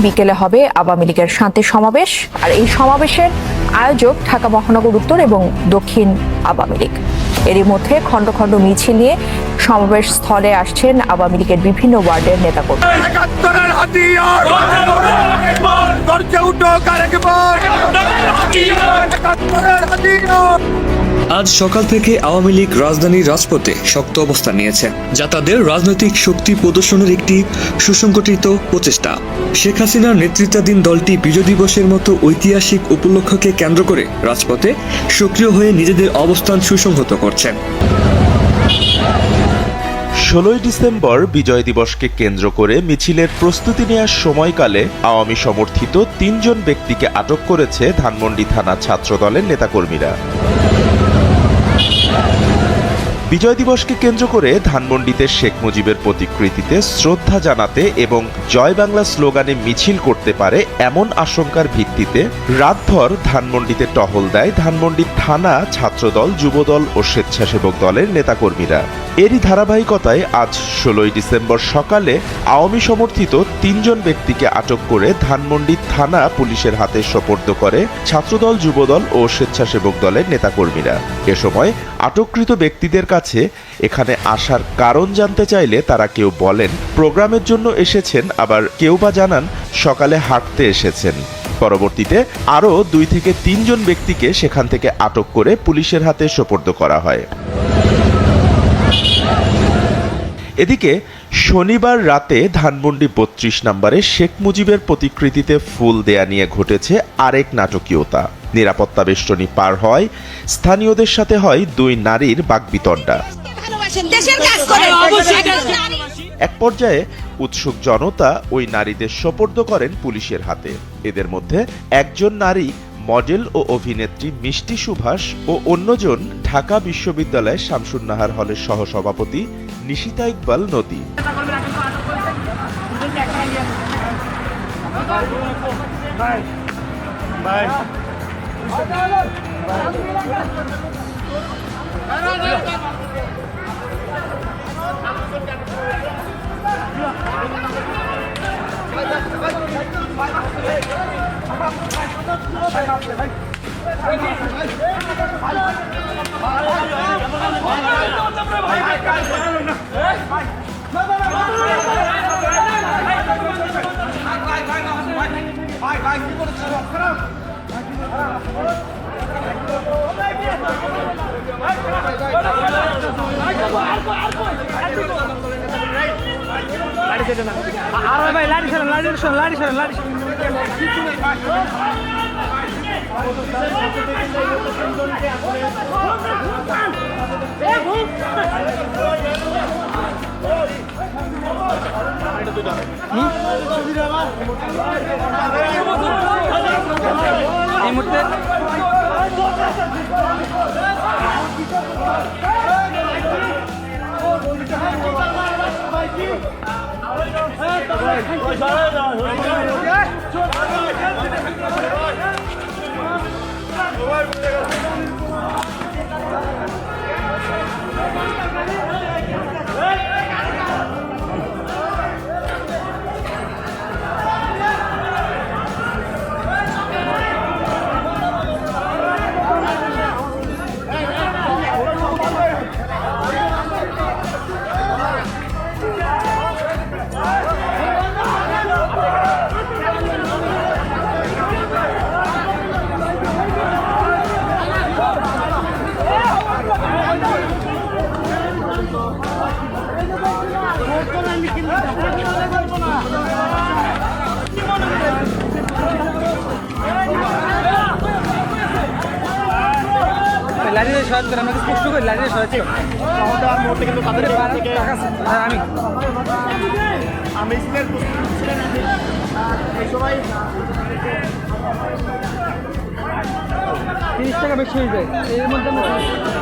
বিকেলে হবে আওয়ামী লীগের শান্তি সমাবেশ। আর এই সমাবেশের আয়োজক ঢাকা মহানগর উত্তর এবং দক্ষিণ আওয়ামী লীগ। এরই মধ্যে খণ্ড খণ্ড মিছিল নিয়ে সমাবেশ স্থলে আসছেন আওয়ামী লীগের বিভিন্ন ওয়ার্ডের একাত্তরের হাতিয়ার! আজ সকাল থেকে আওয়ামী লীগ রাজধানীর রাজপথে শক্ত অবস্থান নিয়েছে, যা তাদের রাজনৈতিক শক্তি প্রদর্শনের একটি সুসংগঠিত প্রচেষ্টা। শেখ হাসিনার নেতৃত্বাধীন দলটি বিজয় দিবসের মতো ঐতিহাসিক উপলক্ষকে কেন্দ্র করে রাজপথে সক্রিয় হয়ে নিজেদের অবস্থান সুসংহত করছে। ষোলোই ডিসেম্বর বিজয় দিবসকে কেন্দ্র করে মিছিলের প্রস্তুতি নেওয়ার সময়কালে আওয়ামী সমর্থিত তিনজন ব্যক্তিকে আটক করেছে ধানমন্ডি থানা ছাত্রদলের নেতাকর্মীরা। বিজয় দিবসকে কেন্দ্র করে ধানমন্ডিতে শেখ মুজিবের প্রতিকৃতিতে শ্রদ্ধা জানাতে এবং জয় বাংলা স্লোগানে মিছিল করতে পারে এমন আশঙ্কার ভিত্তিতে রাতভর ধানমন্ডিতে টহল দেয় ধানমন্ডি থানা ছাত্রদল, যুবদল ও স্বেচ্ছাসেবক দলের নেতাকর্মীরা। এরই ধারাবাহিকতায় আজ ষোলোই ডিসেম্বর সকালে আওয়ামী সমর্থিত তিনজন ব্যক্তিকে আটক করে ধানমন্ডি থানা পুলিশের হাতে সোপর্দ করে ছাত্রদল, যুবদল ও স্বেচ্ছাসেবক দলের নেতাকর্মীরা। এ সময় আটককৃত ব্যক্তিদের কাছে এখানে আসার কারণ জানতে চাইলে তারা কেউ বলেন, প্রোগ্রামের জন্য এসেছেন, আবার কেউ বা জানান সকালে হাঁটতে এসেছেন। পরবর্তীতে আরও দুই থেকে তিনজন ব্যক্তিকে সেখান থেকে আটক করে পুলিশের হাতে সোপর্দ করা হয়। এদিকে শনিবার রাতে ধানমন্ডি বত্রিশ নম্বরে শেখ মুজিবের প্রতিকৃতিতে ফুল দেয়া নিয়ে ঘটেছে আরেক নাটকীয়তা। নিরাপত্তা বেষ্টনী পার হয় স্থানীয়দের সাথে হয় দুই নারীর বাগবিতণ্ডা এক পর্যায়ে উৎসুক জনতা ওই নারীদের সোপর্দ করেন পুলিশের হাতে। এদের মধ্যে একজন নারী মডেল ও অভিনেত্রী মিষ্টি সুভাষ ও অন্যজন ঢাকা বিশ্ববিদ্যালয়ের শামসুন্নাহার হলের সহসভাপতি নিশিতা ইকবাল নদী আর ভাই লাড়ি সরেন লাড়ি সরেন লাড়ি সরেন লাড়ি সরেন এই মুহূর্তে লাড়ি সহায়তা করে আমাকে স্পষ্ট করে লাড়ি সহায়তা করে হ্যাঁ, আমি তিরিশ টাকা বেশি হয়ে যায়। এর মধ্যে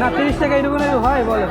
না- তিরিশ টাকা এরকম হয় বলেন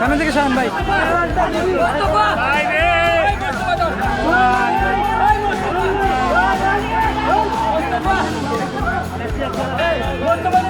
সামনে থেকে সামনে ভাই। মোস্তফা